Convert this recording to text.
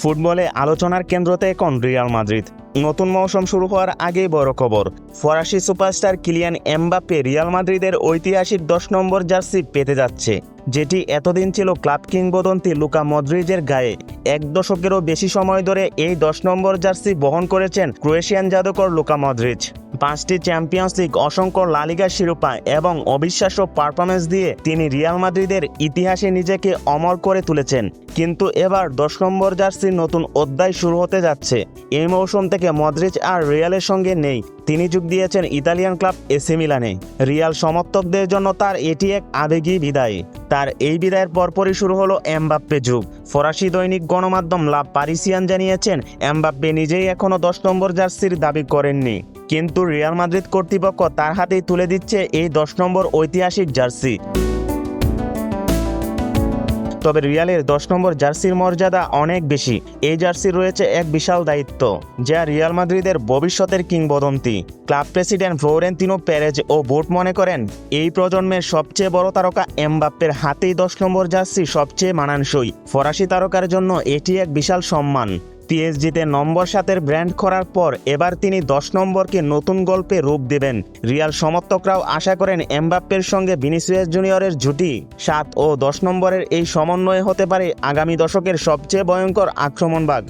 ফুটবলে আলোচনার কেন্দ্রতে এখন রিয়াল মাদ্রিদ। নতুন মৌসুম শুরু হওয়ার আগেই বড় খবর। ফরাসি সুপারস্টার কিলিয়ান এমবাপ্পে রিয়াল মাদ্রিদের ঐতিহাসিক দশ নম্বর জার্সি পেতে যাচ্ছে, যেটি এতদিন ছিল ক্লাব কিংবদন্তি লুকা মদ্রিজের গায়ে। এক দশকেরও বেশি সময় ধরে এই দশ নম্বর জার্সি বহন করেছেন ক্রোয়েশিয়ান জাদুকর লুকা মদ্রিজ পাঁচটি চ্যাম্পিয়ন্স লিগ অসংখ্য লালিগা শিরোপা এবং অবিশ্বাস্য পারফরমেন্স দিয়ে তিনি রিয়াল মাদ্রিদের ইতিহাসে নিজেকে অমর করে তুলেছেন। কিন্তু এবার দশ নম্বর জার্সির নতুন অধ্যায় শুরু হতে যাচ্ছে। এই মৌসুম থেকে মদ্রিজ আর রিয়ালের সঙ্গে নেই। তিনি যোগ দিয়েছেন ইতালিয়ান ক্লাব এসি মিলানে। রিয়াল সমর্থকদের জন্য তার এটি এক আবেগী বিদায়। তার এই বিদায়ের পরপরই শুরু হলো এমবাপ্পে যুগ। ফরাসি দৈনিক গণমাধ্যম লাভ পারিসিয়ান জানিয়েছেন, এমবাপ্পে নিজেই এখনও দশ নম্বর জার্সির দাবি করেননি। কিন্তু রিয়াল মাদ্রিদ কর্তৃপক্ষ তার হাতেই তুলে দিচ্ছে এই দশ নম্বর ঐতিহাসিক জার্সি। তবে রিয়ালের দশ নম্বর জার্সির মর্যাদা অনেক বেশি। এই জার্সির রয়েছে এক বিশাল দায়িত্ব, যা রিয়াল মাদ্রিদের ভবিষ্যতের কিংবদন্তি। ক্লাব প্রেসিডেন্ট ফ্লোরেন্তিনো প্যারেজ ও বোট মনে করেন, এই প্রজন্মের সবচেয়ে বড় তারকা এমবাপ্পের হাতেই দশ নম্বর জার্সি সবচেয়ে মানানসই। ফরাসি তারকার জন্য এটি এক বিশাল সম্মান। পিএসজিতে নম্বর সাতের ব্র্যান্ড করার পর এবার তিনি দশ নম্বরকে নতুন গল্পে রূপ দেবেন। রিয়াল সমর্থকরাও আশা করেন এমবাপ্পের সঙ্গে ভিনিসিয়াস জুনিয়রের জুটি সাত ও দশ নম্বরের এই সমন্বয় হতে পারে আগামী দশকের সবচেয়ে ভয়ঙ্কর আক্রমণবাগ।